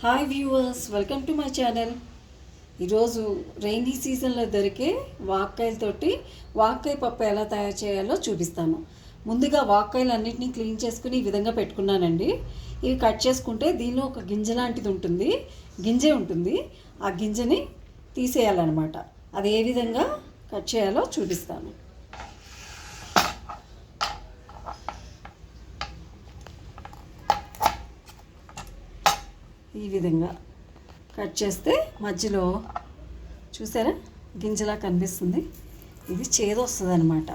Hi viewers welcome to my channel ఈరోజు rainy సీజన్లో దొరికే వాక్కాయలతోటి వాక్కాయ పప్పు ఎలా తయారు చేయాలో చూపిస్తాను. ముందుగా వాక్కాయలు అన్నింటినీ క్లీన్ చేసుకుని ఈ విధంగా పెట్టుకున్నానండి. ఇవి కట్ చేసుకుంటే దీనిలో ఒక గింజ లాంటిది ఉంటుంది. గింజే ఉంటుంది. ఆ గింజని తీసేయాలన్నమాట. అది ఏ విధంగా కట్ చేయాలో చూపిస్తాను. ఈ విధంగా కట్ చేస్తే మధ్యలో చూసారా? గింజలా కనిపిస్తుంది. ఇది చేదు వస్తుంది అనమాట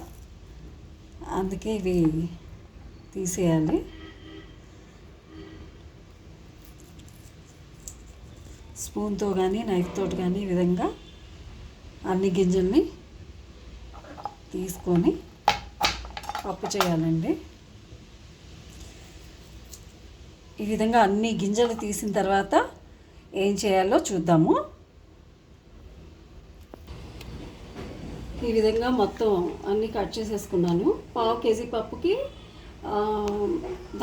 అందుకే ఇవి తీసేయాలి. స్పూన్తో కానీ నైఫ్తో కానీ ఈ విధంగా అన్ని గింజల్ని తీసుకొని పప్పు చేయాలండి. ఈ విధంగా అన్ని గింజలు తీసిన తర్వాత ఏం చేయాలో చూద్దాము. ఈ విధంగా మొత్తం అన్ని కట్ చేసేసుకున్నాను. పావు కేజీ పప్పుకి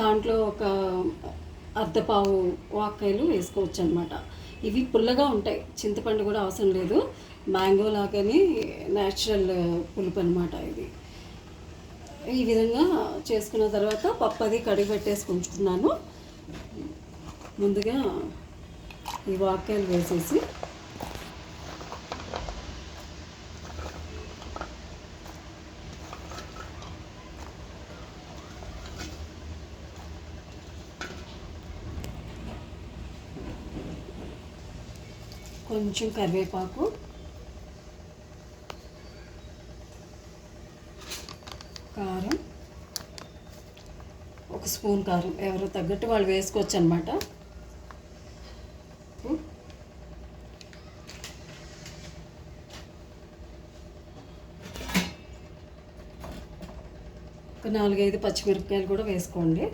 దాంట్లో ఒక అర్ధ వాక్కాయలు వేసుకోవచ్చు అనమాట ఇవి పుల్లగా ఉంటాయి. చింతపండు కూడా అవసరం లేదు. మ్యాంగో లాగానే న్యాచురల్ పులుపు అనమాట ఇది. ఈ విధంగా చేసుకున్న తర్వాత పప్పు అది కడిగి పెట్టేసి ఉంచుకున్నాను ముందుగా ఈ వాక్యాలు వేసేసి కొంచెం కరివేపాకు కారం ఒక స్పూన్ కారం ఎవరో తగ్గట్టు వాళ్ళు వేసుకోవచ్చు అనమాట ఒక నాలుగైదు పచ్చిమిరపకాయలు కూడా వేసుకోండి.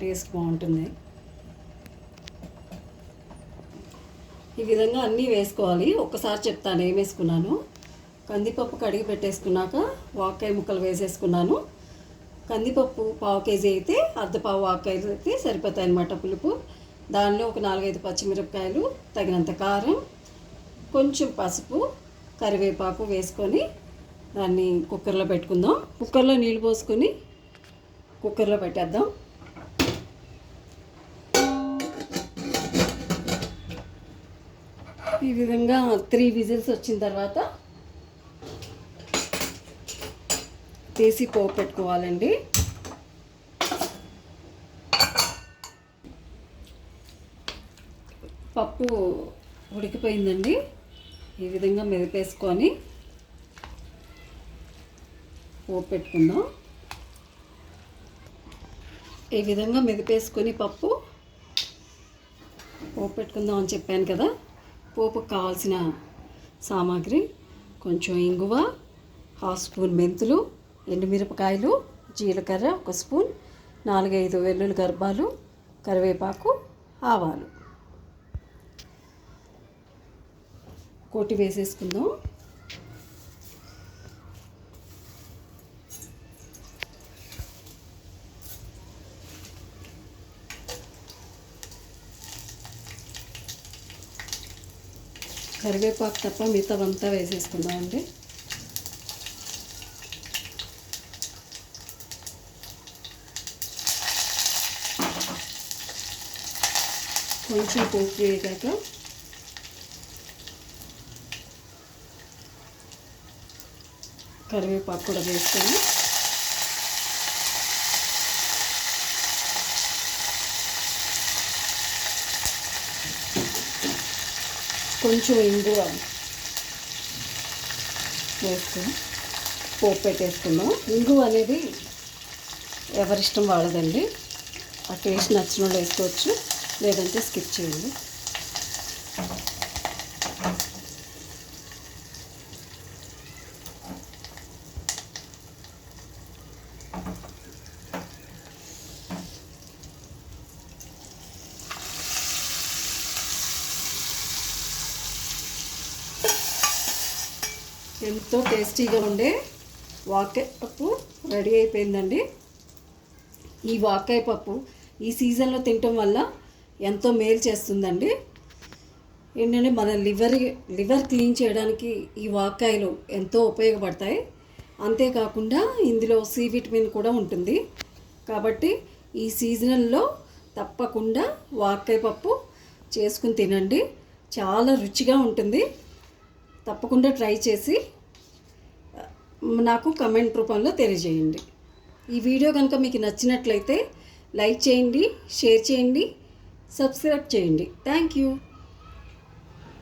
టేస్ట్ బాగుంటుంది. ఈ విధంగా అన్నీ వేసుకోవాలి. ఒక్కసారి చెప్తాను ఏం వేసుకున్నాను. కందిపప్పు కడిగి పెట్టేసుకున్నాక వాకాయ ముక్కలు వేసేసుకున్నాను. కందిపప్పు పావు కేజీ అయితే అర్ధ పావు వాకాయలు అయితే సరిపోతాయి అన్నమాట పులుపు. దానిలో ఒక నాలుగైదు పచ్చిమిరపకాయలు తగినంత కారం కొంచెం పసుపు కరివేపాకు వేసుకొని దాన్ని కుక్కర్లో పెట్టుకుందాం. కుక్కర్లో నీళ్ళు పోసుకొని కుక్కర్లో పెట్టేద్దాం. ఈ విధంగా త్రీ విజిల్స్ వచ్చిన తర్వాత తీసి పోపు పెట్టుకోవాలండి. పప్పు ఉడికిపోయిందండి. ఈ విధంగా మెదిపేసుకొని పోపు పెట్టుకుందాం. ఈ విధంగా మెదిపేసుకొని పప్పు పోపు పెట్టుకుందాం అని చెప్పాను కదా. పోపుకు కావాల్సిన సామాగ్రి కొంచెం ఇంగువ హాఫ్ స్పూన్ మెంతులు ఎండుమిరపకాయలు జీలకర్ర ఒక స్పూన్ నాలుగైదు వెల్లుల్లి గర్భాలు కరివేపాకు ఆవాలు. కోటి వేసేసుకుందాం. కరివేపాకు తప్ప మిగతావంతా వేసేసుకుందామండి. కొంచెం పోపు వేయగాక కరివేపాకు కూడా వేసుకొని కొంచెం ఇంగువ వేసుకుని పోపు పెట్టేసుకుందాం ఇంగువ అనేది ఎవరిష్టం వాళ్ళదండి. ఆ టేస్ట్ నచ్చిన వాళ్ళు వేసుకోవచ్చు. లేదంటే స్కిప్ చేయండి. ఎంతో టేస్టీగా ఉండే వాకాయ పప్పు రెడీ అయిపోయిందండి. ఈ వాకాయ పప్పు ఈ సీజన్లో తినటం వల్ల ఎంతో మేలు చేస్తుందండి. ఏంటంటే మన లివర్ లివర్ క్లీన్ చేయడానికి ఈ వాకాయలు ఎంతో ఉపయోగపడతాయి. అంతేకాకుండా ఇందులో సి విటమిన్ కూడా ఉంటుంది. కాబట్టి ఈ సీజనల్లో తప్పకుండా వాకాయ పప్పు చేసుకుని తినండి. చాలా రుచిగా ఉంటుంది. తప్పకుండా ట్రై చేసి నాకు కమెంట్ రూపంలో తెలియజేయండి. ఈ వీడియో కనుక మీకు నచ్చినట్లయితే లైక్ చేయండి షేర్ చేయండి సబ్స్క్రైబ్ చేయండి. Thank you.